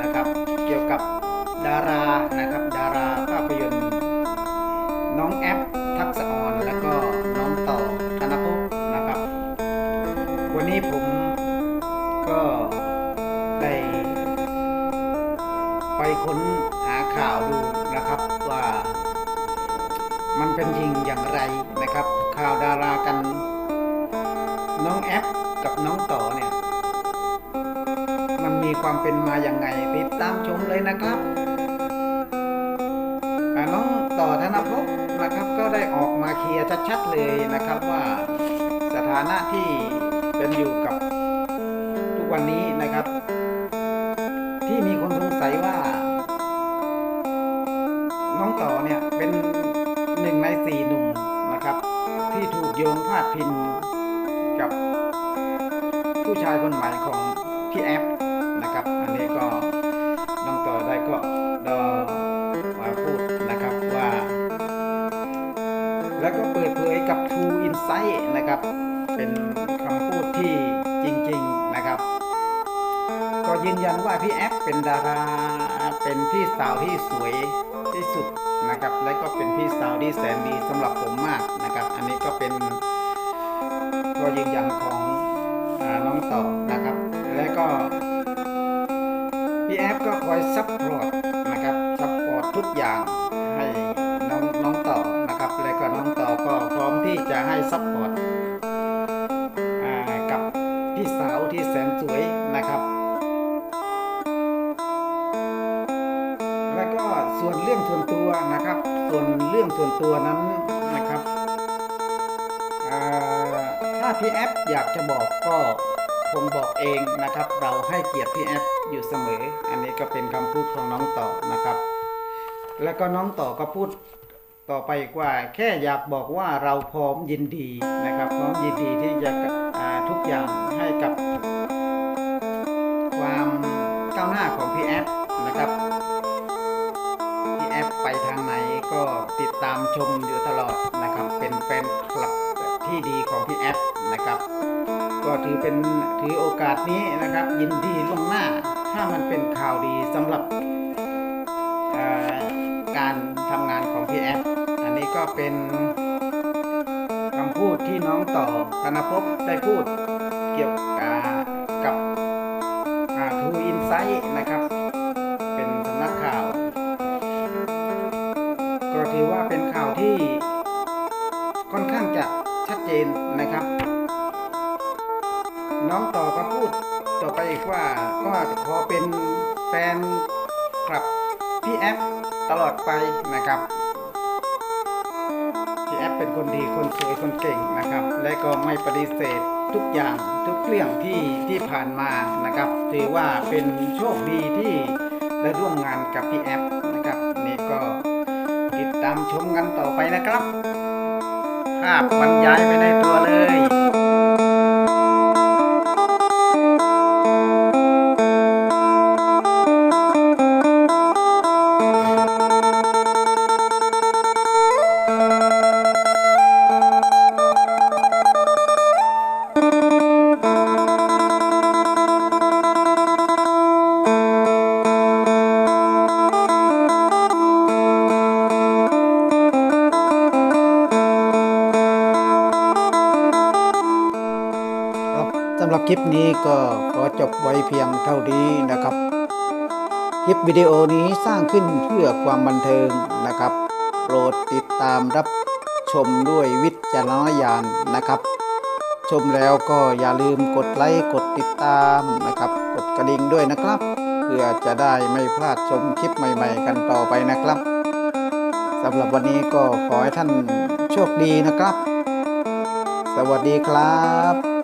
นะครับ เกี่ยวกับดารานะครับ ดาราภาพยนตร์ น้องแอปทักษะออนแล้วก็น้องเต่อธนภพนะครับ วันนี้ผมก็ได้ไปค้นหาข่าวดูนะครับว่ามันเป็นจริงอย่างไรนะครับ ข่าวดารากัน น้องแอปกับน้องต่อเนี่ย มีความเป็นมาอย่างไง ติดตามชมเลยนะครับน้องต่อธนภพนะครับก็ได้ออกมาเคลียร์ชัดๆเลยนะครับว่าสถานะที่เป็นอยู่กับทุกวันนี้นะครับ ที่มีคนสงสัยว่า น้องต่อเนี่ยเป็นหนึ่งในสี่หนุ่มนะครับ ที่ถูกโยงพาดพิงกับผู้ชายคนใหม่ของพี่แอฟ True Insight นะครับ เป็นคำพูดที่จริงๆนะครับ ก็ยืนยันว่าพี่แอฟเป็นดารา เป็นพี่สาวที่สวยที่สุดนะครับ และก็เป็นพี่สาวที่แสนดีสำหรับผมมากนะครับ อันนี้ก็เป็นก็ยืนยันของอน้องต่อนะครับ และก็พี่แอฟก็คอยซัพพอร์ตนะครับซัพพอร์ตทุกอย่างให้น้องน้องต่อนะครับ และก็น้องต่อ จะให้ซัพพอร์ตกับพี่สาวที่แสนสวยนะครับ แล้วก็ส่วนเรื่องส่วนตัวนะครับ ส่วนเรื่องส่วนตัวนั้นนะครับ ถ้าพี่แอฟอยากจะบอกก็คงบอกเองนะครับ เราให้เกียรติพี่แอฟอยู่เสมอ อันนี้ก็เป็นคำพูดของน้องต่อนะครับ แล้วก็น้องต่อก็พูด ต่อไปกว่าแค่อยากบอกว่าเราพร้อมยินดีนะครับ พร้อมยินดีที่จะทุกอย่างให้กับความก้าวหน้าของพี่แอฟนะครับพี่แอฟไปทางไหนก็ติดตามชมอยู่ตลอดนะครับ เป็นแฟนคลับที่ดีของพี่แอฟนะครับก็ถือเป็นถือโอกาสนี้นะครับ ยินดีล่วงหน้า ถ้ามันเป็นข่าวดีสำหรับอ่อ การทำงานของพี่แอฟอันนี้ก็เป็นคำพูดที่น้องต่อธนภพได้พูดเกี่ยวกับทูอินไซต์นะครับ เป็นสำนักข่าว ก็ถือว่าเป็นข่าวที่ค่อนข้างจะชัดเจนนะครับ น้องต่อก็พูดต่อไปอีกว่าก็จะขอเป็นแฟนคลับพี่แอฟ ตลอดไปนะครับพี่แอฟเป็นคนดีคนสวยคนเก่งนะครับ และก็ไม่ปฏิเสธทุกอย่างทุกเรื่องที่ที่ผ่านมานะครับถือว่าเป็นโชคดีที่ได้ร่วมงานกับพี่แอฟนะครับนี่ก็ติดตามชมกันต่อไปนะครับภาพบรรยายไปในตัว รับคลิปนี้ก็ขอจบไว้เพียงเท่านี้นะครับ คลิปวิดีโอนี้สร้างขึ้นเพื่อความบันเทิงนะครับ โปรดติดตามรับชมด้วยวิจารณญาณนะครับ ชมแล้วก็อย่าลืมกดไลค์กดติดตามนะครับ กดกระดิ่งด้วยนะครับ เพื่อจะได้ไม่พลาดชมคลิปใหม่ๆ กันต่อไปนะครับสำหรับวันนี้ก็ขอให้ท่านโชคดีนะครับ สวัสดีครับ